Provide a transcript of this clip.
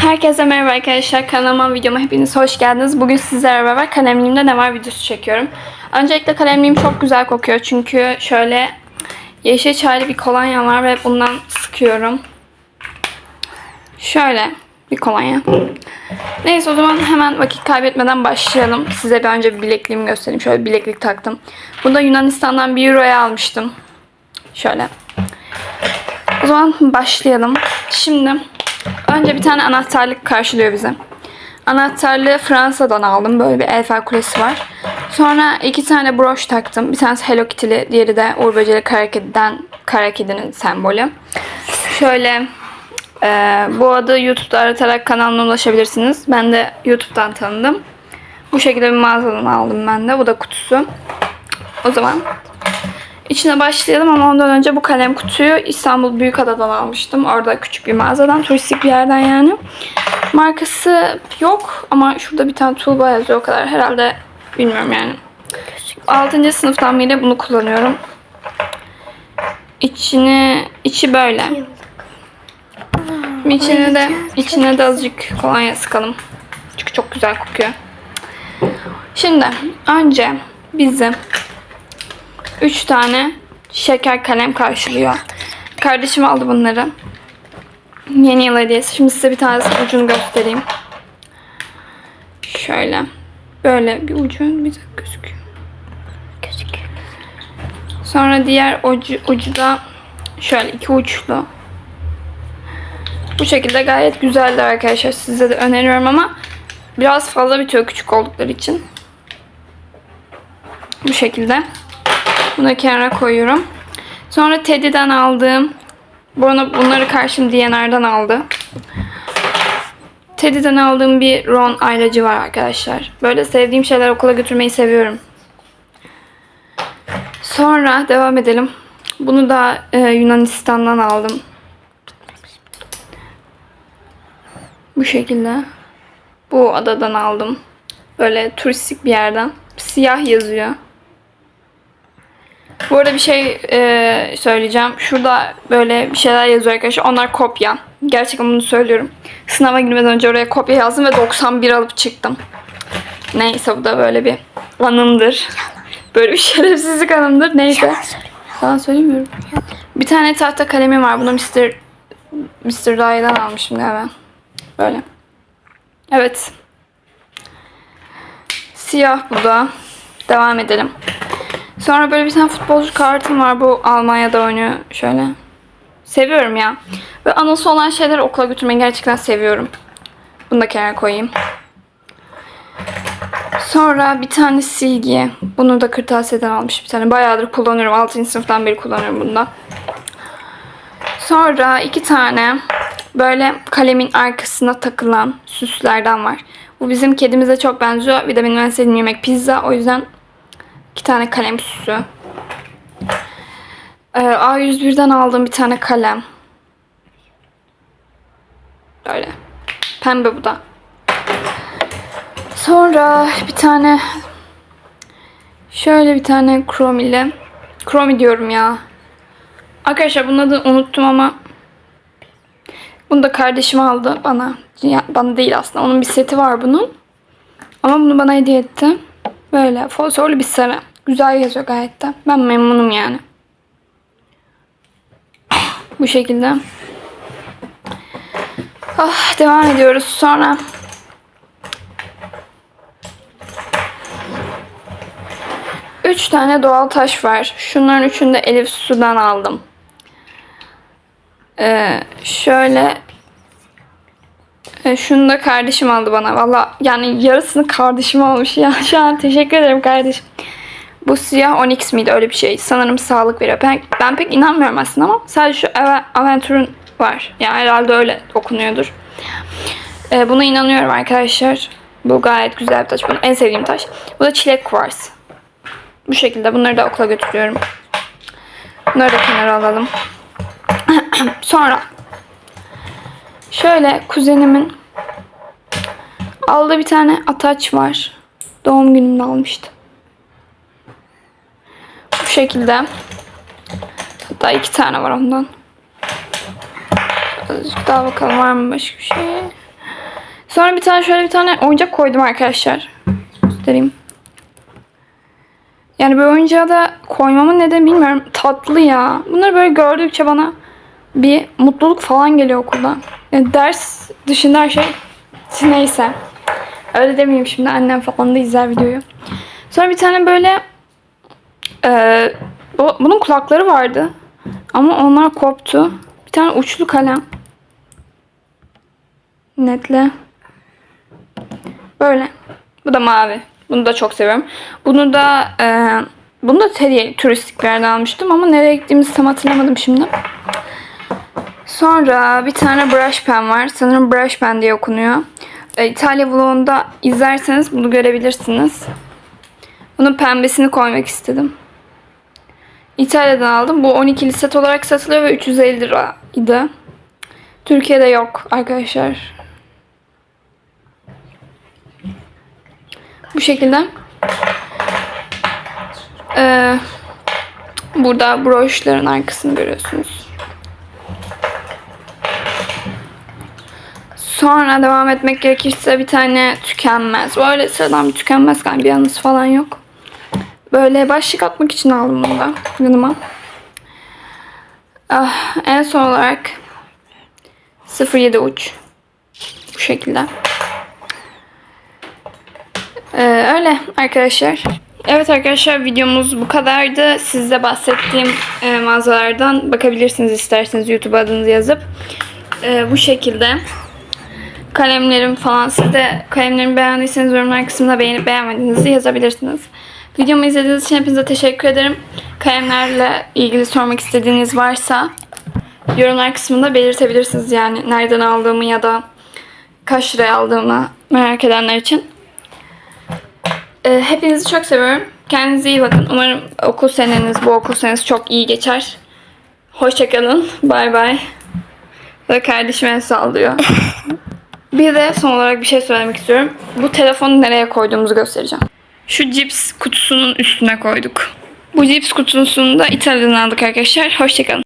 Herkese merhaba arkadaşlar. Kanalıma videoma hepiniz hoş geldiniz. Bugün sizlerle beraber kalemliğimde ne var videosu çekiyorum. Öncelikle kalemliğim çok güzel kokuyor. Çünkü şöyle yeşil çaylı bir kolonya var ve bundan sıkıyorum. Şöyle bir kolonya. Neyse o zaman hemen vakit kaybetmeden başlayalım. Size bir önce bir bilekliğimi göstereyim. Şöyle bileklik taktım. Bunu da Yunanistan'dan 1 euroya almıştım. Şöyle. O zaman başlayalım. Şimdi önce bir tane anahtarlık karşılıyor bizi. Anahtarlığı Fransa'dan aldım. Böyle bir Eiffel Kulesi var. Sonra iki tane broş taktım. Bir tanesi Hello Kitty'li, diğeri de Uğur Böceli Kara Kedi'den Kara Kedi'nin sembolü. Şöyle e, bu adı YouTube'da aratarak kanalıma ulaşabilirsiniz. Ben de YouTube'dan tanıdım. Bu şekilde bir mağazadan aldım ben de. Bu da kutusu. O zaman İçine başlayalım ama ondan önce bu kalem kutuyu İstanbul Büyükada'dan almıştım. Orada küçük bir mağazadan, turistik bir yerden yani. Markası yok ama şurada bir tane Tuğba yazıyor o kadar. Herhalde bilmiyorum yani. 6. sınıftan beri bunu kullanıyorum. İçini, içi böyle. Şimdi içine de, içine de azıcık kolonya sıkalım. Çünkü çok güzel kokuyor. Şimdi önce bizi 3 tane şeker kalem karşılıyor. Kardeşim aldı bunları. Yeni yıl hediyesi. Şimdi size bir tanesinin ucunu göstereyim. Şöyle. Böyle bir ucu bir de gözüküyor. Gözüküyor. Sonra diğer ucu, ucu da şöyle iki uçlu. Bu şekilde gayet güzeldi arkadaşlar. Size de öneriyorum ama biraz fazla bitiyor küçük oldukları için. Bu şekilde. Bunu kenara koyuyorum. Sonra Teddy'den aldığım bunu, bunları karşım DNR'dan aldı. Teddy'den aldığım bir Ron ayracı var arkadaşlar. Böyle sevdiğim şeyler okula götürmeyi seviyorum. Sonra devam edelim. Bunu da e, Yunanistan'dan aldım. Bu şekilde. Bu adadan aldım. Böyle turistik bir yerden. Siyah yazıyor. Bu arada bir şey e, söyleyeceğim. Şurada böyle bir şeyler yazıyor arkadaşlar. Onlar kopya. Gerçekten bunu söylüyorum. Sınava girmeden önce oraya kopya yazdım ve 91 alıp çıktım. Neyse bu da böyle bir anımdır. Böyle bir şerefsizlik anımdır. Neyse. Sana söylemiyorum. Bir tane tahta kalemim var. Bunu Mr. Mr. Dayı'dan almışım galiba. Böyle. Evet. Siyah bu da. Devam edelim. Sonra böyle bir tane futbolcu kartım var. Bu Almanya'da oynuyor. Şöyle. Seviyorum ya. Ve anısı olan şeyleri okula götürmeyi gerçekten seviyorum. Bunu da kenara koyayım. Sonra bir tane silgi. Bunu da kırtasiyeden almış bir tane. Bayağıdır kullanıyorum. 6. sınıftan beri kullanıyorum bundan. Sonra iki tane böyle kalemin arkasına takılan süslerden var. Bu bizim kedimize çok benziyor. Bir de benim yemek pizza. O yüzden iki tane kalem süsü. Ee, A101'den aldığım bir tane kalem. Böyle. Pembe bu da. Sonra bir tane şöyle bir tane kromili. Kromi diyorum ya. Arkadaşlar bunun adını unuttum ama bunu da kardeşim aldı bana. Bana değil aslında. Onun bir seti var bunun. Ama bunu bana hediye etti. Böyle fosforlu bir sarı. Güzel yazıyor gayet de. Ben memnunum yani. Bu şekilde. Ah, devam ediyoruz. Sonra Üç tane doğal taş var. Şunların üçünü de Elif Su'dan aldım. Ee, şöyle e, şunu da kardeşim aldı bana. Valla yani yarısını kardeşim almış ya. Şu an teşekkür ederim kardeşim. Bu siyah Onyx miydi öyle bir şey. Sanırım sağlık veriyor. Ben, ben pek inanmıyorum aslında ama sadece şu Ave- Aventur'un var. Yani herhalde öyle okunuyordur. Ee, buna inanıyorum arkadaşlar. Bu gayet güzel bir taş. Benim en sevdiğim taş. Bu da çilek kuvars. Bu şekilde bunları da okula götürüyorum. Bunları da kenara alalım. Sonra şöyle kuzenimin aldığı bir tane ataç var. Doğum günümde almıştı. Bu şekilde. Hatta iki tane var ondan. Azıcık daha bakalım var mı başka bir şey. Sonra bir tane şöyle bir tane oyuncak koydum arkadaşlar. Göstereyim. Yani böyle oyuncağı da koymamın nedeni bilmiyorum. Tatlı ya. Bunları böyle gördükçe bana bir mutluluk falan geliyor okulda. Yani ders dışında her şey neyse. Öyle demeyeyim şimdi annem falan da izler videoyu. Sonra bir tane böyle eee, bu, bunun kulakları vardı. Ama onlar koptu. Bir tane uçlu kalem. Netle. Böyle. Bu da mavi. Bunu da çok seviyorum. Bunu da eee bunu da Teddy turistik bir yerden almıştım ama nereye gittiğimizi tam hatırlamadım şimdi. Sonra bir tane brush pen var. Sanırım brush pen diye okunuyor. E, İtalya vlogunda izlerseniz bunu görebilirsiniz. Bunun pembesini koymak istedim. İtalya'dan aldım. Bu 12'li set olarak satılıyor ve 350 liraydı. Türkiye'de yok arkadaşlar. Bu şekilde. Ee, burada broşların arkasını görüyorsunuz. Sonra devam etmek gerekirse bir tane tükenmez. Böyle sıradan bir tükenmez galiba yanınız falan yok. Böyle başlık atmak için aldım bunu da yanıma. Ah, en son olarak 07 uç. Bu şekilde. Ee, öyle arkadaşlar. Evet arkadaşlar videomuz bu kadardı. Size bahsettiğim e, mağazalardan bakabilirsiniz isterseniz YouTube adınızı yazıp. Ee, bu şekilde. Kalemlerim falan. Siz de kalemlerimi beğendiyseniz yorumlar kısmında beğenip beğenmediğinizi yazabilirsiniz. Videomu izlediğiniz için hepinize teşekkür ederim. Kalemlerle ilgili sormak istediğiniz varsa yorumlar kısmında belirtebilirsiniz. Yani nereden aldığımı ya da kaç liraya aldığımı merak edenler için. Ee, hepinizi çok seviyorum. Kendinize iyi bakın. Umarım okul seneniz, bu okul seneniz çok iyi geçer. Hoşçakalın. Bay bay. Ve kardeşim el sallıyor. bir de son olarak bir şey söylemek istiyorum. Bu telefonu nereye koyduğumuzu göstereceğim. Şu cips kutusunun üstüne koyduk. Bu cips kutusunu da İtalya'dan aldık arkadaşlar. Hoşçakalın.